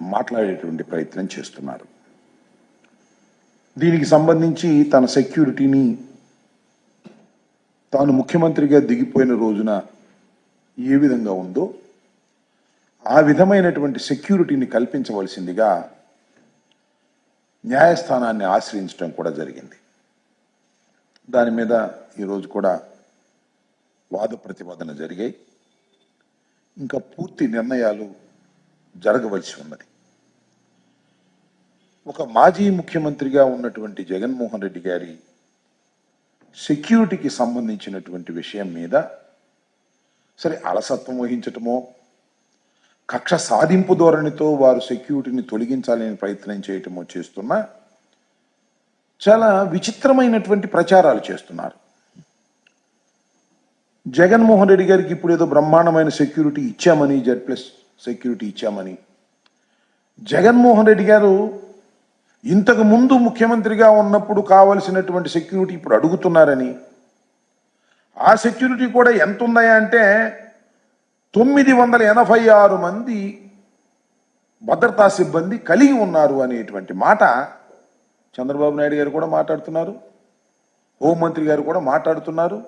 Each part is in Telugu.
మాట్లాడేటువంటి ప్రయత్నం చేస్తున్నారు. దీనికి సంబంధించి తన సెక్యూరిటీని తాను ముఖ్యమంత్రిగా దిగిపోయిన రోజున ఏ విధంగా ఉందో ఆ విధమైనటువంటి సెక్యూరిటీని కల్పించవలసిందిగా న్యాయస్థానాన్ని ఆశ్రయించడం కూడా జరిగింది. దాని మీద ఈరోజు కూడా వాద ప్రతివాదన జరిగాయి. ఇంకా పూర్తి నిర్ణయాలు జరగవలసి ఉన్నది. ఒక మాజీ ముఖ్యమంత్రిగా ఉన్నటువంటి జగన్మోహన్ రెడ్డి గారి సెక్యూరిటీకి సంబంధించినటువంటి విషయం మీద సరే అలసత్వం వహించటమో కక్ష సాధింపు ధోరణితో వారు సెక్యూరిటీని తొలగించాలని ప్రయత్నం చేయటమో చేస్తున్నా చాలా విచిత్రమైనటువంటి ప్రచారాలు చేస్తున్నారు. జగన్మోహన్ రెడ్డి గారికి ఇప్పుడు ఏదో బ్రహ్మాండమైన సెక్యూరిటీ ఇచ్చామని జెడ్ ప్లస్ సెక్యూరిటీ ఇచ్చామని జగన్మోహన్ రెడ్డి గారు ఇంతకు ముందు ముఖ్యమంత్రిగా ఉన్నప్పుడు కావలసినటువంటి సెక్యూరిటీ ఇప్పుడు అడుగుతున్నారని. ఆ సెక్యూరిటీ కూడా ఎంత ఉందయా అంటే తొమ్మిది వందల ఎనభై ఆరు మంది భద్రతా సిబ్బంది కలిగి ఉన్నారు అనేటువంటి మాట చంద్రబాబు నాయుడు గారు కూడా మాట్లాడుతున్నారు. హోంమంత్రి గారు కూడా మాట్లాడుతున్నారు.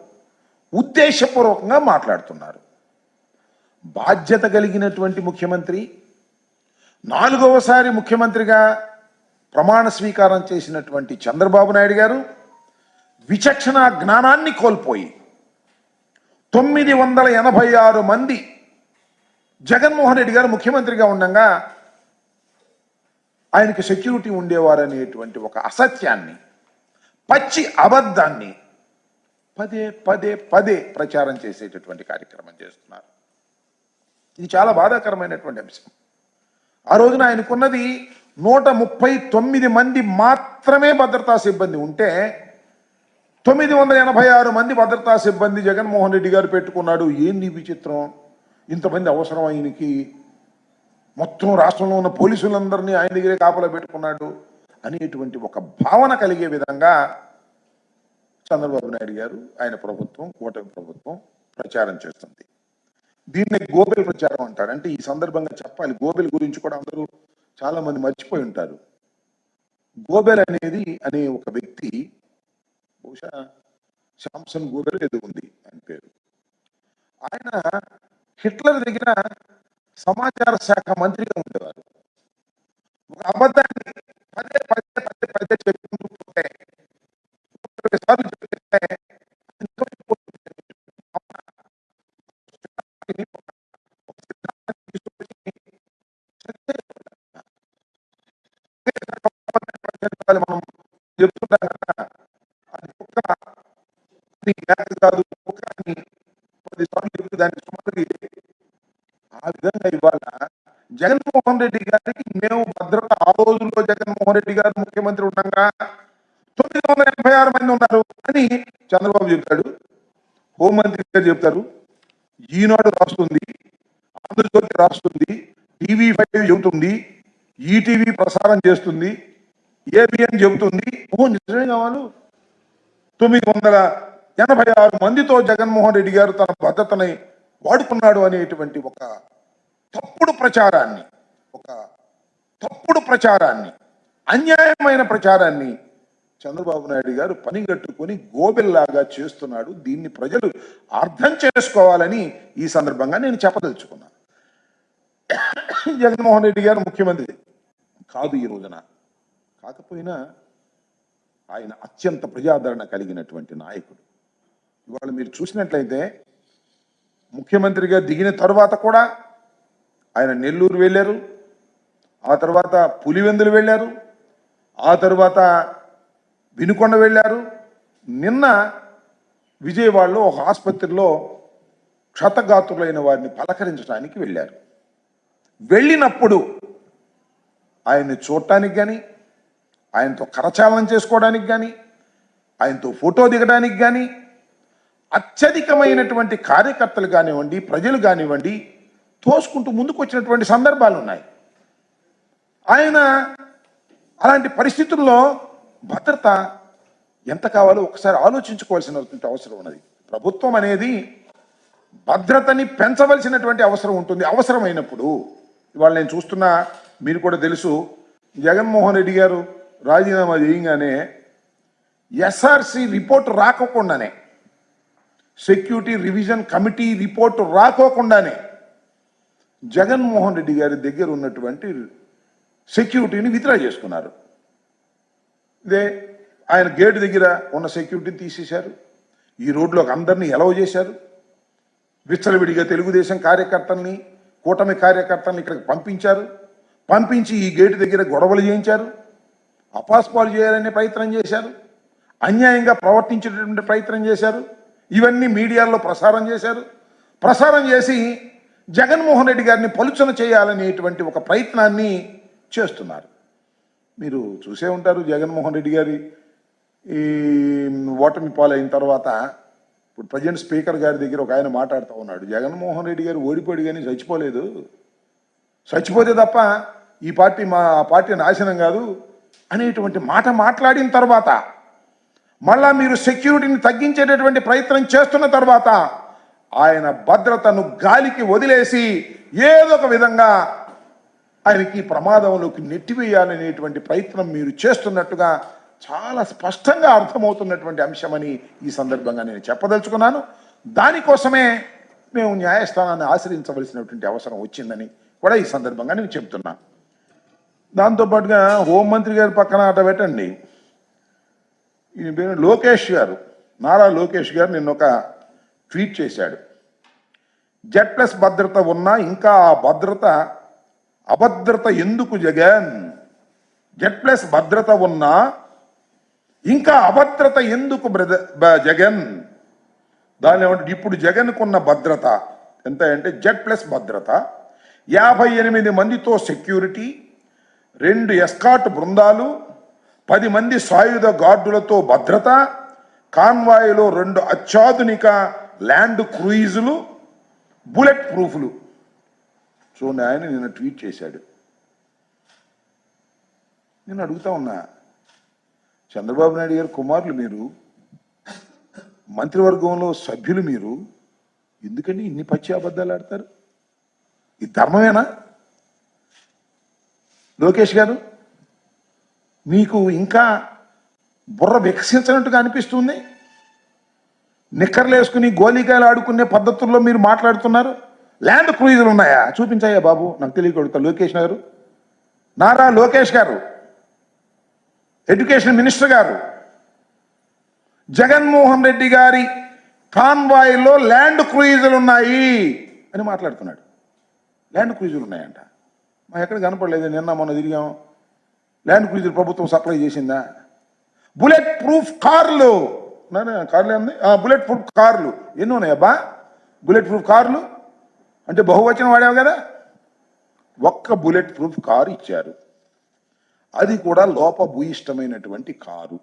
ఉద్దేశపూర్వకంగా మాట్లాడుతున్నారు. బాధ్యత కలిగినటువంటి ముఖ్యమంత్రి నాలుగవసారి ముఖ్యమంత్రిగా ప్రమాణ స్వీకారం చేసినటువంటి చంద్రబాబు నాయుడు గారు విచక్షణ జ్ఞానాన్ని కోల్పోయి తొమ్మిది వందల ఎనభై ఆరు మంది జగన్మోహన్ రెడ్డి గారు ముఖ్యమంత్రిగా ఉండగా ఆయనకి సెక్యూరిటీ ఉండేవారనేటువంటి ఒక అసత్యాన్ని పచ్చి అబద్ధాన్ని పదే పదే పదే ప్రచారం చేసేటటువంటి కార్యక్రమం చేస్తున్నారు. ఇది చాలా బాధాకరమైనటువంటి అంశం. ఆ రోజున ఆయనకున్నది నూట ముప్పై తొమ్మిది మంది మాత్రమే భద్రతా సిబ్బంది ఉంటే తొమ్మిది వందల ఎనభై ఆరు మంది భద్రతా సిబ్బంది జగన్మోహన్ రెడ్డి గారు పెట్టుకున్నాడు. ఏంది విచిత్రం? ఇంతమంది అవసరం ఆయనకి. మొత్తం రాష్ట్రంలో ఉన్న పోలీసులందరినీ ఆయన దగ్గరే కాపలా పెట్టుకున్నాడు అనేటువంటి ఒక భావన కలిగే విధంగా చంద్రబాబు నాయుడు గారు ఆయన ప్రభుత్వం కూటమి ప్రభుత్వం ప్రచారం చేస్తుంది. దీన్ని గోబెల్ ప్రచారం అంటారు. అంటే ఈ సందర్భంగా చెప్పాలి. గోబెల్ గురించి కూడా అందరూ చాలామంది మర్చిపోయి ఉంటారు. గోబెల్ అనేది అనే ఒక వ్యక్తి బహుశా శాంసన్ గోబెల్ ఏదో ఉంది ఆయన పేరు. ఆయన హిట్లర్ దగ్గర సమాచార శాఖ మంత్రిగా ఉండేవారు. ఒక అబద్ధాన్ని పదే పదే పదే పదే చెప్పుకుంటూ పోతే సార్లు చెప్తే జగన్మోహన్ రెడ్డి గారికి మేము భద్రత ఆ రోజుల్లో జగన్మోహన్ రెడ్డి గారు ముఖ్యమంత్రి ఉండగా తొమ్మిది వందల ఎనభై ఆరు మంది ఉన్నారు అని చంద్రబాబు చెప్తాడు హోంమంత్రి గారు చెప్తారు. ఈనాడు రాస్తుంది. ఆంధ్రజ్యోతి రాస్తుంది. టీవీ ఫైవ్ చెబుతుంది. ఈటీవీ ప్రసారం చేస్తుంది. ఏబిఎన్ చెబుతుంది. ఓ నిజమే కావాలి. తొమ్మిది వందల ఎనభై ఆరు మందితో జగన్మోహన్ రెడ్డి గారు తన భద్రతని వాడుకున్నాడు అనేటువంటి ఒక తప్పుడు ప్రచారాన్ని ఒక తప్పుడు ప్రచారాన్ని అన్యాయమైన ప్రచారాన్ని చంద్రబాబు నాయుడు గారు పనిగట్టుకుని గోబెల్లాగా చేస్తున్నాడు. దీన్ని ప్రజలు అర్థం చేసుకోవాలని ఈ సందర్భంగా నేను చెప్పదలుచుకున్నాను జగన్మోహన్ రెడ్డి గారు ముఖ్యమంత్రి కాదు ఈ రోజున. కాకపోయినా ఆయన అత్యంత ప్రజాదరణ కలిగినటువంటి నాయకుడు. ఇవాళ మీరు చూసినట్లయితే ముఖ్యమంత్రిగా దిగిన తర్వాత కూడా ఆయన నెల్లూరు వెళ్ళారు. ఆ తర్వాత పులివెందులు వెళ్ళారు. ఆ తర్వాత వినుకొండ వెళ్ళారు. నిన్న విజయవాడలో ఒక ఆసుపత్రిలో క్షతగాత్రులైన వారిని పలకరించడానికి వెళ్ళారు. వెళ్ళినప్పుడు ఆయన్ని చూడటానికి కానీ ఆయనతో కరచాలనం చేసుకోవడానికి కానీ ఆయనతో ఫోటో దిగడానికి కానీ అత్యధికమైనటువంటి కార్యకర్తలు కానివ్వండి ప్రజలు కానివ్వండి తోసుకుంటూ ముందుకు వచ్చినటువంటి సందర్భాలు ఉన్నాయి ఆయన అలాంటి పరిస్థితుల్లో భద్రత ఎంత కావాలో ఒకసారి ఆలోచించుకోవాల్సినటువంటి అవసరం ఉన్నది. ప్రభుత్వం అనేది భద్రతని పెంచవలసినటువంటి అవసరం ఉంటుంది. అవసరమైనప్పుడు ఇవాళ నేను చూస్తున్నా మీరు కూడా తెలుసు జగన్మోహన్ రెడ్డి గారు రాజీనామా చేయగానే ఎస్ఆర్సి రిపోర్ట్ రాకోకుండానే సెక్యూరిటీ రివిజన్ కమిటీ రిపోర్ట్ రాకోకుండానే జగన్మోహన్ రెడ్డి గారి దగ్గర ఉన్నటువంటి సెక్యూరిటీని విత్డ్రా చేసుకున్నారు. ఇదే ఆయన గేట్ దగ్గర ఉన్న సెక్యూరిటీని తీసేశారు. ఈ రోడ్లోకి అందరినీ ఎలవ్ చేశారు. విచ్చలవిడిగా తెలుగుదేశం కార్యకర్తల్ని కూటమి కార్యకర్తల్ని ఇక్కడికి పంపించారు. పంపించి ఈ గేటు దగ్గర గొడవలు చేయించారు. అపాస్పాలు చేయాలనే ప్రయత్నం చేశారు. అన్యాయంగా ప్రవర్తించేటటువంటి ప్రయత్నం చేశారు. ఇవన్నీ మీడియాలో ప్రసారం చేశారు. ప్రసారం చేసి జగన్మోహన్ రెడ్డి గారిని పలుచన చేయాలనేటువంటి ఒక ప్రయత్నాన్ని చేస్తున్నారు. మీరు చూసే ఉంటారు జగన్మోహన్ రెడ్డి గారి ఈ ఓటమి పాలైన తర్వాత ఇప్పుడు ప్రజెంట్ స్పీకర్ గారి దగ్గర ఒక ఆయన మాట్లాడుతూ ఉన్నాడు. జగన్మోహన్ రెడ్డి గారు ఓడిపోయాడు కానీ చచ్చిపోలేదు. చచ్చిపోతే తప్ప ఈ పార్టీ మా ఆ పార్టీ నాశనం కాదు అనేటువంటి మాట మాట్లాడిన తర్వాత మళ్ళా మీరు సెక్యూరిటీని తగ్గించేటటువంటి ప్రయత్నం చేస్తున్న తర్వాత ఆయన భద్రతను గాలికి వదిలేసి ఏదో ఒక విధంగా ఆయనకి ప్రమాదంలోకి నెట్టివేయాలనేటువంటి ప్రయత్నం మీరు చేస్తున్నట్టుగా చాలా స్పష్టంగా అర్థమవుతున్నటువంటి అంశమని ఈ సందర్భంగా నేను చెప్పదలుచుకున్నాను. దానికోసమే మేము న్యాయస్థానాన్ని ఆశ్రయించవలసినటువంటి అవసరం వచ్చిందని కూడా ఈ సందర్భంగా నేను చెప్తున్నా. దాంతోపాటుగా హోంమంత్రి గారి పక్కన అట పెట్టండి. ఈయన పేరు లోకేష్ గారు నారా లోకేష్ గారు నిన్న ఒక ట్వీట్ చేశాడు. జెడ్ ప్లస్ భద్రత ఉన్నా ఇంకా ఆ భద్రత అభద్రత ఎందుకు జగన్? జెడ్ ప్లస్ భద్రత ఉన్నా ఇంకా అభద్రత ఎందుకు బ్రద బ- జగన్? దాని ఏమంటే ఇప్పుడు జగన్కున్న భద్రత ఎంత అంటే జెడ్ ప్లస్ భద్రత యాభై ఎనిమిది మందితో సెక్యూరిటీ రెండు ఎస్కాట్ బృందాలు పది మంది సాయుధ గార్డులతో భద్రత కాన్వాయ్లో రెండు అత్యాధునిక ల్యాండ్ క్రూయిజులు బుల్లెట్ ప్రూఫ్లు. సో ఆయన నిన్న ట్వీట్ చేశాడు. నేను అడుగుతా ఉన్నా చంద్రబాబు నాయుడు గారు కుమారులు మీరు మంత్రివర్గంలో సభ్యులు మీరు ఎందుకని ఇన్ని పచ్చి అబద్ధాలు ఆడతారు? ఇది ధర్మమేనా? లోకేష్ గారు మీకు ఇంకా బుర్ర వికసించినట్టుగా అనిపిస్తుంది? నిక్కర్లు వేసుకుని గోళీకాయలు ఆడుకునే పద్ధతుల్లో మీరు మాట్లాడుతున్నారు? ల్యాండ్ క్రూయిజులు ఉన్నాయా? చూపించాయా బాబు? నాకు తెలియకూడదు లోకేష్ గారు. నారా లోకేష్ గారు. ఎడ్యుకేషన్ మినిస్టర్ గారు. జగన్మోహన్ రెడ్డి గారి కాన్వాయ్లో ల్యాండ్ క్రూయిజులు ఉన్నాయి అని మాట్లాడుతున్నాడు. ల్యాండ్ క్రూయిజులు ఉన్నాయంట. మా ఎక్కడ కనపడలేదు. నిన్న మొన్న తిరిగాం. ల్యాండ్ క్రూయిజర్ ప్రభుత్వం సప్లై చేసిందా? బుల్లెట్ ప్రూఫ్ కార్లు. కార్లు ఏంది బుల్లెట్ ప్రూఫ్ కార్లు. ఎన్ని ఉన్నాయబ్బా? బుల్లెట్ ప్రూఫ్ కార్లు? అంటే బహువచనం వాడావు కదా? ఒక్క బుల్లెట్ ప్రూఫ్ కారు ఇచ్చారు. అది కూడా లోపభూయిష్టమైనటువంటి కారు.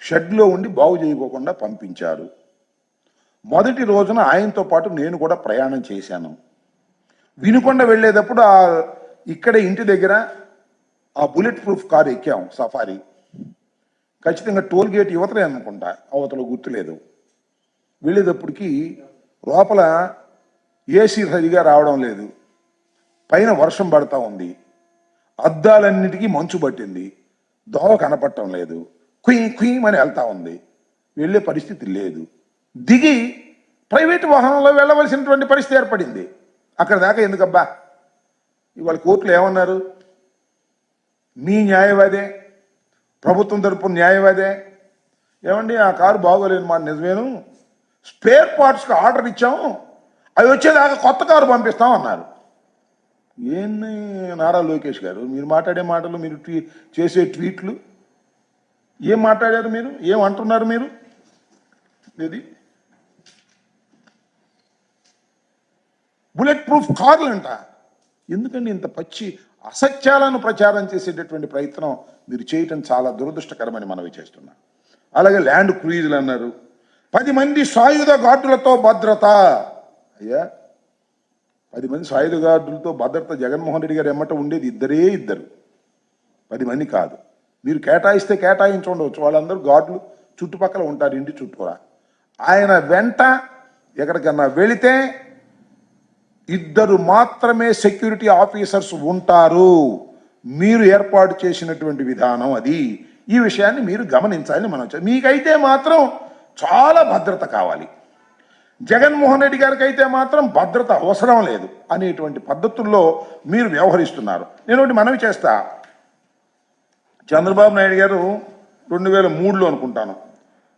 షెడ్లో ఉండి బాగు చేయకోకుండా పంపించారు. మొదటి రోజున ఆయనతో పాటు నేను కూడా ప్రయాణం చేశాను. వినుకొండ వెళ్ళేటప్పుడు ఆ ఇక్కడ ఇంటి దగ్గర ఆ బుల్లెట్ ప్రూఫ్ కారు ఎక్కాం సఫారీ. ఖచ్చితంగా టోల్ గేట్ యువతలే అనుకుంటా అవతల గుర్తులేదు. వెళ్ళేటప్పటికి లోపల ఏసీ సరిగా రావడం లేదు. పైన వర్షం పడతా ఉంది. అద్దాలన్నిటికీ మంచు పట్టింది. దోవ కనపడటం లేదు. కుయ్ కుయ్ అని వెళ్తా ఉంది. వెళ్ళే పరిస్థితి లేదు. దిగి ప్రైవేట్ వాహనంలో వెళ్ళవలసినటువంటి పరిస్థితి ఏర్పడింది. అక్కడ దాకా ఎందుకబ్బా? ఇవాళ కోర్టులు ఏమన్నారు? మీ న్యాయవాదే ప్రభుత్వం తరపున న్యాయవాదే ఏమండి ఆ కారు బాగోలేదు మాట నిజమేను? స్పేర్ పార్ట్స్కి ఆర్డర్ ఇచ్చాము. అవి వచ్చేదాకా కొత్త కారు పంపిస్తాం అన్నారు ఏంది నారా లోకేష్ గారు? మీరు మాట్లాడే మాటలు మీరు ట్వీ చేసే ట్వీట్లు. ఏం మాట్లాడారు మీరు? ఏం అంటున్నారు మీరు? ఇది బుల్లెట్ ప్రూఫ్ కార్లు అంట. ఎందుకండి ఇంత పచ్చి అసత్యాలను ప్రచారం చేసేటటువంటి ప్రయత్నం మీరు చేయటం చాలా దురదృష్టకరమని మనవి చేస్తున్నా. అలాగే ల్యాండ్ క్రూయిజులు అన్నారు. పది మంది సాయుధ ఘాటులతో భద్రత. అయ్యా పది మంది సాయుధ గార్డులతో భద్రత జగన్మోహన్ రెడ్డి గారు ఎమ్మట ఉండేది ఇద్దరే ఇద్దరు. పది మంది కాదు. మీరు కేటాయిస్తే కేటాయించుండవచ్చు. వాళ్ళందరూ గార్డులు చుట్టుపక్కల ఉంటారు ఇంటి చుట్టూరా. ఆయన వెంట ఎక్కడికన్నా వెళితే ఇద్దరు మాత్రమే సెక్యూరిటీ ఆఫీసర్స్ ఉంటారు. మీరు ఏర్పాటు చేసినటువంటి విధానం అది. ఈ విషయాన్ని మీరు గమనించాలని మనం మీకైతే మాత్రం చాలా భద్రత కావాలి. జగన్మోహన్ రెడ్డి గారికి అయితే మాత్రం భద్రత అవసరం లేదు అనేటువంటి పద్ధతుల్లో మీరు వ్యవహరిస్తున్నారు. నేను ఒకటి మనవి చేస్తా. చంద్రబాబు నాయుడు గారు రెండు వేల మూడులో అనుకుంటాను.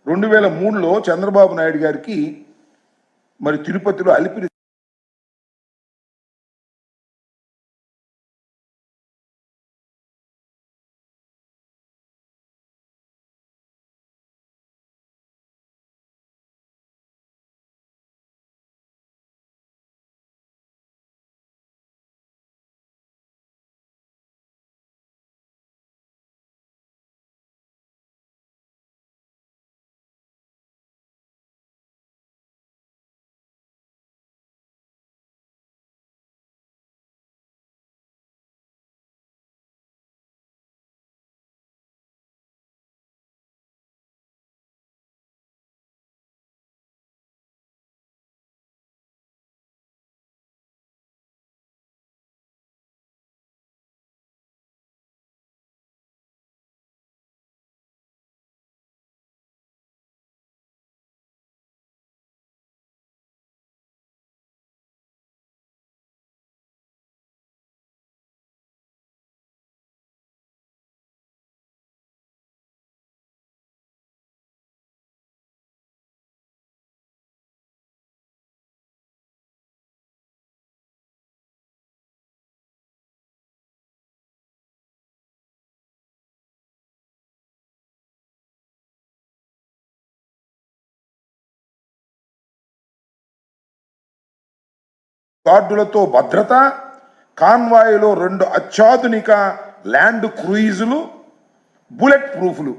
రెండు వేల మూడులో చంద్రబాబు నాయుడు గారికి మరి తిరుపతిలో అలిపిరి గార్డులతో భద్రత కాన్వాయ్లో రెండు అత్యాధునిక ల్యాండ్ క్రూయిజులు బుల్లెట్ ప్రూఫ్లు.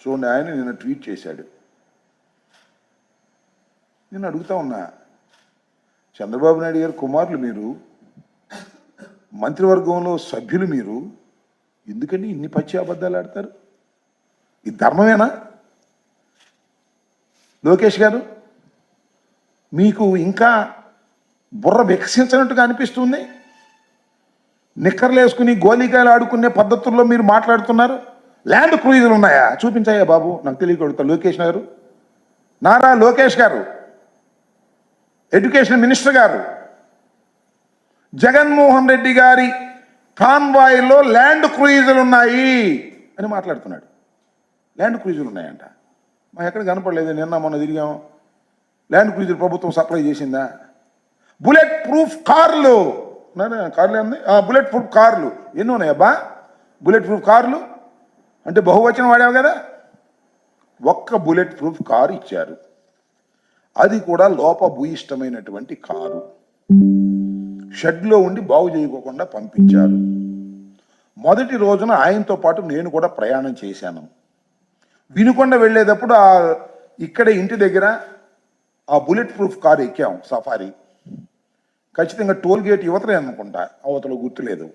చూడండి ఆయన నిన్న ట్వీట్ చేశాడు. నేను అడుగుతా ఉన్నా చంద్రబాబు నాయుడు గారు కుమారులు మీరు మంత్రివర్గంలో సభ్యులు మీరు ఎందుకని ఇన్ని పచ్చి అబద్ధాలు ఆడతారు? ఇది ధర్మమేనా? లోకేష్ గారు మీకు ఇంకా బుర్ర వికసించినట్టుగా అనిపిస్తుంది. నిక్కర్లు వేసుకుని గోలీకాయలు ఆడుకునే పద్ధతుల్లో మీరు మాట్లాడుతున్నారు. ల్యాండ్ క్రూయిజులు ఉన్నాయా? చూపించాయా బాబు? నాకు తెలియకడుగుతా లోకేష్ గారు? నారా లోకేష్ గారు? ఎడ్యుకేషన్ మినిస్టర్ గారు? జగన్మోహన్ రెడ్డి గారి కాన్వాయ్లో ల్యాండ్ క్రూయిజులు ఉన్నాయి అని మాట్లాడుతున్నాడు. ల్యాండ్ క్రూయిజులు ఉన్నాయంట. మా ఎక్కడ కనపడలేదు. నిన్న మొన్న తిరిగాం ల్యాండ్ క్రూయిజులు ప్రభుత్వం సప్లై చేసిందా? బుల్లెట్ ప్రూఫ్ కార్లు కార్లు ఏంది? బుల్లెట్ ప్రూఫ్ కార్లు ఎన్ని ఉన్నాయి అబ్బా? బుల్లెట్ ప్రూఫ్ కార్లు అంటే బహువచనం వాడావు కదా? ఒక్క బుల్లెట్ ప్రూఫ్ కారు ఇచ్చారు. అది కూడా లోపభూయిష్టమైనటువంటి కారు. షెడ్లో ఉండి బాగు చేయకోకుండా పంపించారు. మొదటి రోజున ఆయనతో పాటు నేను కూడా ప్రయాణం చేశాను. వినుకొండ వెళ్ళేటప్పుడు ఆ ఇక్కడ ఇంటి దగ్గర ఆ బుల్లెట్ ప్రూఫ్ కారు ఎక్కాం సఫారీ. ఖచ్చితంగా టోల్ గేట్ యువతలే అనుకుంటా అవతల గుర్తులేదు